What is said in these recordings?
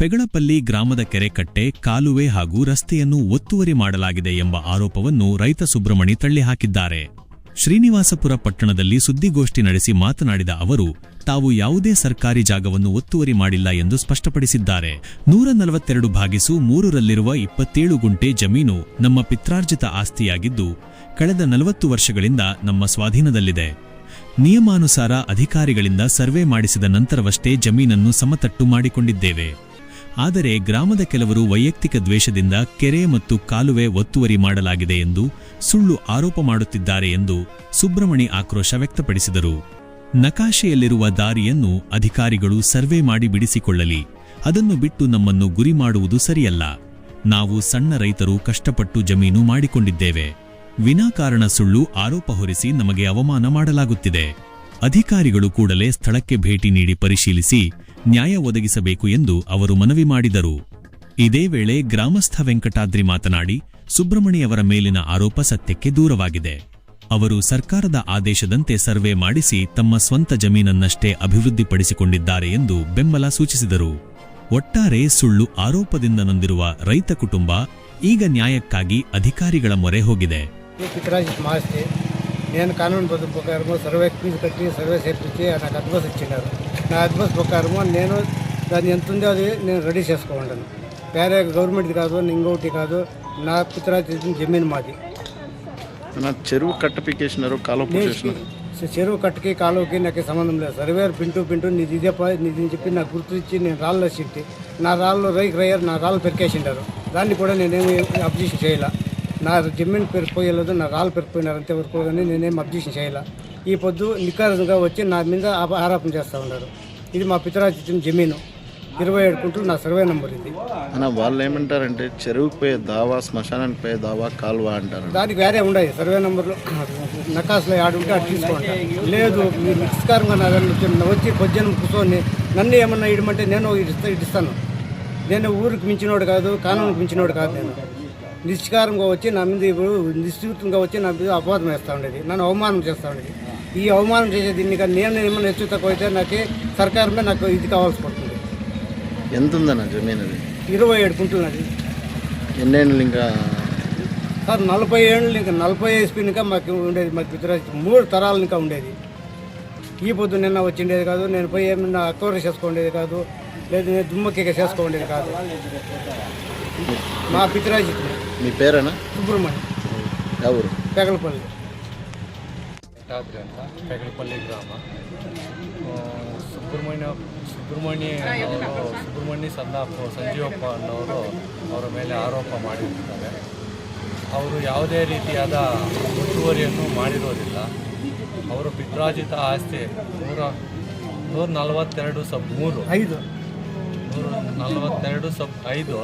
ಪೆಗಳಪಲ್ಲಿ ಗ್ರಾಮದ ಕೆರೆಕಟ್ಟೆ, ಕಾಲುವೆ ಹಾಗೂ ರಸ್ತೆಯನ್ನು ಒತ್ತುವರಿ ಮಾಡಲಾಗಿದೆ ಎಂಬ ಆರೋಪವನ್ನು ರೈತ ಸುಬ್ರಮಣಿ ತಳ್ಳಿಹಾಕಿದ್ದಾರೆ. ಶ್ರೀನಿವಾಸಪುರ ಪಟ್ಟಣದಲ್ಲಿ ಸುದ್ದಿಗೋಷ್ಠಿ ನಡೆಸಿ ಮಾತನಾಡಿದ ಅವರು, ತಾವು ಯಾವುದೇ ಸರ್ಕಾರಿ ಜಾಗವನ್ನು ಒತ್ತುವರಿ ಮಾಡಿಲ್ಲ ಎಂದು ಸ್ಪಷ್ಟಪಡಿಸಿದ್ದಾರೆ. ನೂರ ನಲವತ್ತೆರಡು ಭಾಗಿಸು ಮೂರರಲ್ಲಿರುವ ಇಪ್ಪತ್ತೇಳು ಗುಂಟೆ ಜಮೀನು ನಮ್ಮ ಪಿತ್ರಾರ್ಜಿತ ಆಸ್ತಿಯಾಗಿದ್ದು, ಕಳೆದ ನಲವತ್ತು ವರ್ಷಗಳಿಂದ ನಮ್ಮ ಸ್ವಾಧೀನದಲ್ಲಿದೆ. ನಿಯಮಾನುಸಾರ ಅಧಿಕಾರಿಗಳಿಂದ ಸರ್ವೆ ಮಾಡಿಸಿದ ನಂತರವಷ್ಟೇ ಜಮೀನನ್ನು ಸಮತಟ್ಟು ಮಾಡಿಕೊಂಡಿದ್ದೇವೆ. ಆದರೆ ಗ್ರಾಮದ ಕೆಲವರು ವೈಯಕ್ತಿಕ ದ್ವೇಷದಿಂದ ಕೆರೆ ಮತ್ತು ಕಾಲುವೆ ಒತ್ತುವರಿ ಮಾಡಲಾಗಿದೆ ಎಂದು ಸುಳ್ಳು ಆರೋಪ ಮಾಡುತ್ತಿದ್ದಾರೆ ಎಂದು ಸುಬ್ರಹ್ಮಣಿ ಆಕ್ರೋಶ ವ್ಯಕ್ತಪಡಿಸಿದರು. ನಕಾಶೆಯಲ್ಲಿರುವ ದಾರಿಯನ್ನು ಅಧಿಕಾರಿಗಳು ಸರ್ವೆ ಮಾಡಿ ಬಿಡಿಸಿಕೊಳ್ಳಲಿ. ಅದನ್ನು ಬಿಟ್ಟು ನಮ್ಮನ್ನು ಗುರಿ ಮಾಡುವುದು ಸರಿಯಲ್ಲ. ನಾವು ಸಣ್ಣ ರೈತರು ಕಷ್ಟಪಟ್ಟು ಜಮೀನು ಮಾಡಿಕೊಂಡಿದ್ದೇವೆ. ವಿನಾಕಾರಣ ಸುಳ್ಳು ಆರೋಪ ಹೊರಿಸಿ ನಮಗೆ ಅವಮಾನ ಮಾಡಲಾಗುತ್ತಿದೆ. ಅಧಿಕಾರಿಗಳು ಕೂಡಲೇ ಸ್ಥಳಕ್ಕೆ ಭೇಟಿ ನೀಡಿ ಪರಿಶೀಲಿಸಿ ನ್ಯಾಯ ಒದಗಿಸಬೇಕು ಎಂದು ಅವರು ಮನವಿ ಮಾಡಿದರು. ಇದೇ ವೇಳೆ ಗ್ರಾಮಸ್ಥ ವೆಂಕಟಾದ್ರಿ ಮಾತನಾಡಿ ಸುಬ್ರಹ್ಮಣಿಯವರ ಮೇಲಿನ ಆರೋಪ ಸತ್ಯಕ್ಕೆ ದೂರವಾಗಿದೆ. ಅವರು ಸರ್ಕಾರದ ಆದೇಶದಂತೆ ಸರ್ವೆ ಮಾಡಿಸಿ ತಮ್ಮ ಸ್ವಂತ ಜಮೀನನ್ನಷ್ಟೇ ಅಭಿವೃದ್ಧಿಪಡಿಸಿಕೊಂಡಿದ್ದಾರೆ ಎಂದು ಬೆಂಬಲ ಸೂಚಿಸಿದರು. ಒಟ್ಟಾರೆ ಸುಳ್ಳು ಆರೋಪದಿಂದ ನೊಂದಿರುವ ರೈತ ಕುಟುಂಬ ಈಗ ನ್ಯಾಯಕ್ಕಾಗಿ ಅಧಿಕಾರಿಗಳ ಮೊರೆ ಹೋಗಿದೆ. నేను ಸರ್ವೆ ಕಟ್ಟಿ ಸರ್ವೆ ಸೇರ್ಪಿಸಿ ಅದಕ್ಕೆ అడ్వాన్స్ ఇచ్చినారు నా అడ్వాన్స్ ప్రకారము నేను దాన్ని ఎంత ఉందో అది నేను రెడీ చేసుకోమంటాను. వేరే గవర్నమెంట్ది కాదు ఇంకొకటి కాదు నా పితరాజు జమీన్ మాది. నా చెరువు కట్టపికేసినారు కాలువ చెరువు కట్టుకి కాలువకి నాకు సంబంధం లేదు. సర్వేర్ పింటూ పింటూ నీది ఇదే నీది అని చెప్పి నాకు గుర్తు ఇచ్చి నేను రాళ్ళు సిట్టి నా రాళ్ళు రైక్ రయ్యర్ నా రాళ్ళు పెరికేసిండారు. దాన్ని కూడా నేనేమి అబ్జెక్షన్ చేయాల. నా జమీన్ పెరిగిపోయలేదు నా రాళ్ళు పెరిగిపోయినారు అంతవరకు కానీ నేనేం అబ్జెక్షన్ చేయాల. ఈ పొద్దు నికారంగా వచ్చి నా మీద ఆరోపణ చేస్తూ ఉన్నారు. ఇది మా పితరాజు ఇచ్చిన జమీను. ఇరవై ఏడు కుంటలు నా సర్వే నెంబర్ ఇది. అన్న వాళ్ళు ఏమంటారంటే చెరువుకి పోయే దావా శ్మశానానికి పోయే దావా కాలువ అంటారు దానికి వేరే ఉన్నాయి. సర్వే నెంబర్లు నకాసులో ఆడు ఉంటే అటు తీసుకోండి లేదు మీరు నిస్కారంగా నా దగ్గర వచ్చి- వచ్చి పొద్దున్న కూర్చొని నన్ను ఏమన్నా ఇడమంటే నేను ఇస్తా ఇస్తాను. నేను ఊరికి మించినోడు కాదు కానూనికి మించినోడు కాదు నేను. నిష్కారంగా వచ్చి నా మీద ఇప్పుడు నిశ్చితంగా వచ్చి నా మీద అపవాదం వేస్తూ ఉండేది. నన్ను అవమానం చేస్తూ ఉండేది. ఈ అవమానం చేసే దీన్ని కానీ నేను ఏమన్నా హెచ్చు తక్కువ అయితే నాకు సర్కారు మీద నాకు ఇది కావాల్సి పడుతుంది. ఎంత ఉందన్న జమీన్ అది ఇరవై ఏడు కుంటులు అది ఎన్నేళ్ళు ఇంకా? సార్ నలభై ఏళ్ళు ఇంకా నలభై ఎస్పీ ఇంకా మాకు ఉండేది మాకు పితరాజు మూడు తరాలు ఇంకా ఉండేది. ఈ పొద్దు నిన్న వచ్చిండేది కాదు నేను పోయి ఏమన్నా అక్వరీ చేసుకోండేది కాదు లేదు నేను దుమ్మకి చేసుకోండేది కాదు. మా పితరాజు మీ పేరేనా? సుబ్రహ్మణ్యం. ఎవరు? పెగలపల్లి. ರಾತ್ರಿ ಅಂತ. ಹೆಗಲಪಲ್ಲಿ ಗ್ರಾಮ. ಸುಬ್ರಹ್ಮಣ್ಯ ಸುಬ್ರಹ್ಮಣ್ಯ ಸುಬ್ರಹ್ಮಣ್ಯ ಸಂದಾಪ ಸಂಜೀವಪ್ಪ ಅನ್ನೋರು ಅವರ ಮೇಲೆ ಆರೋಪ ಮಾಡಿರ್ತಾರೆ. ಅವರು ಯಾವುದೇ ರೀತಿಯಾದ ಒತ್ತುವರಿಯನ್ನು ಮಾಡಿರೋದಿಲ್ಲ. ಅವರು ಪಿತ್ರಾಜಿತ ಆಸ್ತಿ ನೂರ ನೂರ ನಲವತ್ತೆರಡು ಸಬ್ ಮೂರು. ಐದು. ನೂರ ನಲವತ್ತೆರಡು ಸಬ್ ಐದು.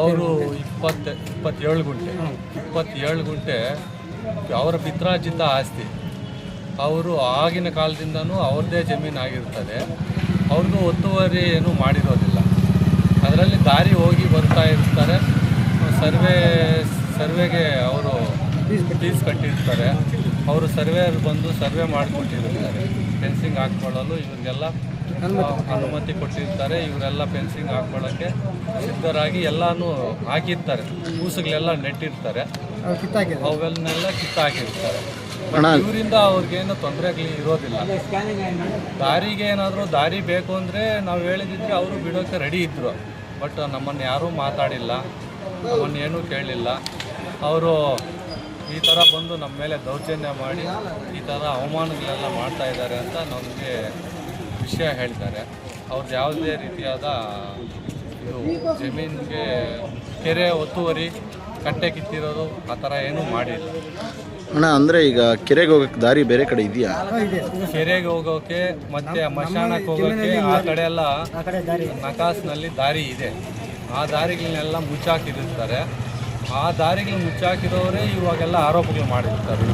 ಅವರು ಇಪ್ಪತ್ತು ಇಪ್ಪತ್ತೇಳು ಗುಂಟೆ ಇಪ್ಪತ್ತೇಳು ಗುಂಟೆ ಅವರ ಪಿತ್ರಾರ್ಜಿತ ಆಸ್ತಿ. ಅವರು ಆಗಿನ ಕಾಲದಿಂದನೂ ಅವ್ರದ್ದೇ ಜಮೀನು ಆಗಿರ್ತದೆ ಅವ್ರಿಗೂ ಒತ್ತುವರಿ ಏನೂ ಮಾಡಿರೋದಿಲ್ಲ. ಅದರಲ್ಲಿ ದಾರಿ ಹೋಗಿ ಬರ್ತಾ ಇರ್ತಾರೆ. ಸರ್ವೆ ಸರ್ವೆಗೆ ಅವರು ಫೀಸ್ ಕಟ್ಟಿರ್ತಾರೆ. ಅವರು ಸರ್ವೇರ್ ಬಂದು ಸರ್ವೆ ಮಾಡಿಕೊಟ್ಟಿರ್ತಾರೆ. ಫೆನ್ಸಿಂಗ್ ಹಾಕ್ಕೊಳ್ಳಲು ಇವರಿಗೆಲ್ಲ ಅನುಮತಿ ಕೊಟ್ಟಿರ್ತಾರೆ. ಇವರೆಲ್ಲ ಫೆನ್ಸಿಂಗ್ ಹಾಕ್ಕೊಳ್ಳೋಕ್ಕೆ ಸಿದ್ಧರಾಗಿ ಎಲ್ಲನೂ ಹಾಕಿರ್ತಾರೆ. ಕೂಸುಗಳೆಲ್ಲ ನೆಟ್ಟಿರ್ತಾರೆ. ಅವ್ರು ಕಿತ್ತಾಕಿದ್ರು ಅವೆಲ್ಲನೆಲ್ಲ ಕಿತ್ತಾಕಿರ್ತಾರೆ. ಅಣ್ಣ ಇವರಿಂದ ಅವ್ರಿಗೇನು ತೊಂದರೆಗಳು ಇರೋದಿಲ್ಲ. ದಾರಿಗೆ ಏನಾದರೂ ದಾರಿ ಬೇಕು ಅಂದರೆ ನಾವು ಹೇಳಿದಿದ್ರೆ ಅವರು ಬಿಡೋಕ್ಕೆ ರೆಡಿ ಇದ್ದರು ಬಟ್ ನಮ್ಮನ್ನು ಯಾರೂ ಮಾತಾಡಿಲ್ಲ. ನಮ್ಮನ್ನು ಏನೂ ಕೇಳಲಿಲ್ಲ ಅವರು ಈ ಥರ ಬಂದು ನಮ್ಮ ಮೇಲೆ ದೌರ್ಜನ್ಯ ಮಾಡಿ ಈ ಥರ ಅವಮಾನಗಳೆಲ್ಲ ಮಾಡ್ತಾ ಇದ್ದಾರೆ ಅಂತ ನಮಗೆ ವಿಷಯ ಹೇಳ್ತಾರೆ. ಅವ್ರದ್ದು ಯಾವುದೇ ರೀತಿಯಾದ ಇದು ಜಮೀನಿಗೆ ಕೆರೆ ಒತ್ತುವರಿ ಕಟ್ಟೆ ಕಿತ್ತಿರೋದು ಆ ಥರ ಏನೂ ಮಾಡಿಲ್ಲ. ಅಣ್ಣ ಅಂದರೆ ಈಗ ಕೆರೆಗೆ ಹೋಗೋಕ್ಕೆ ದಾರಿ ಬೇರೆ ಕಡೆ ಇದೆಯಾ? ಕೆರೆಗೆ ಹೋಗೋಕೆ ಮತ್ತೆ ಮಶಾನಕ್ಕೆ ಹೋಗೋಕೆ ಆ ಕಡೆ ಎಲ್ಲ ಆ ಕಡೆ ದಾರಿ ನಕಾಸ್ನಲ್ಲಿ ದಾರಿ ಇದೆ. ಆ ದಾರಿಗಳನ್ನೆಲ್ಲ ಮುಚ್ಚಾಕಿರ್ತಾರೆ ಆ ದಾರಿಗಳನ್ನ ಮುಚ್ಚಾಕಿರೋರೇ ಇವಾಗೆಲ್ಲ ಆರೋಪಗಳು ಮಾಡಿರ್ತಾರೆ.